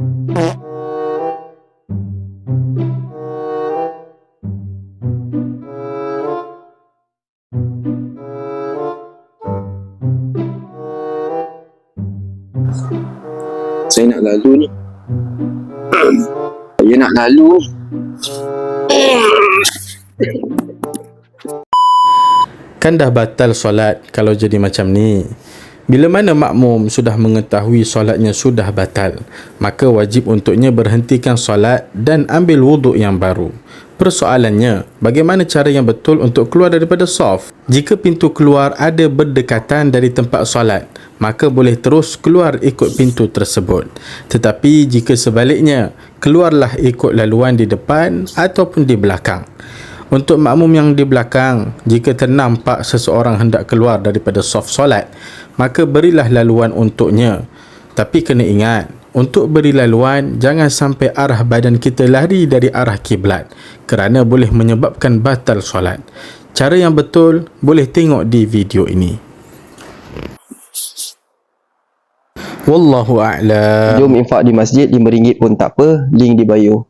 Saya nak lalu ni. Saya nak lalu. Kan dah batal solat kalau jadi macam ni. Bila mana makmum sudah mengetahui solatnya sudah batal, maka wajib untuknya berhentikan solat dan ambil wuduk yang baru. Persoalannya, bagaimana cara yang betul untuk keluar daripada saf? Jika pintu keluar ada berdekatan dari tempat solat, maka boleh terus keluar ikut pintu tersebut. Tetapi jika sebaliknya, keluarlah ikut laluan di depan ataupun di belakang. Untuk makmum yang di belakang, jika ternampak seseorang hendak keluar daripada saf solat, maka berilah laluan untuknya. Tapi kena ingat, untuk beri laluan, jangan sampai arah badan kita lari dari arah kiblat kerana boleh menyebabkan batal solat. Cara yang betul boleh tengok di video ini. Wallahu a'lam. Jom infak di masjid RM5 pun tak apa, link di bio.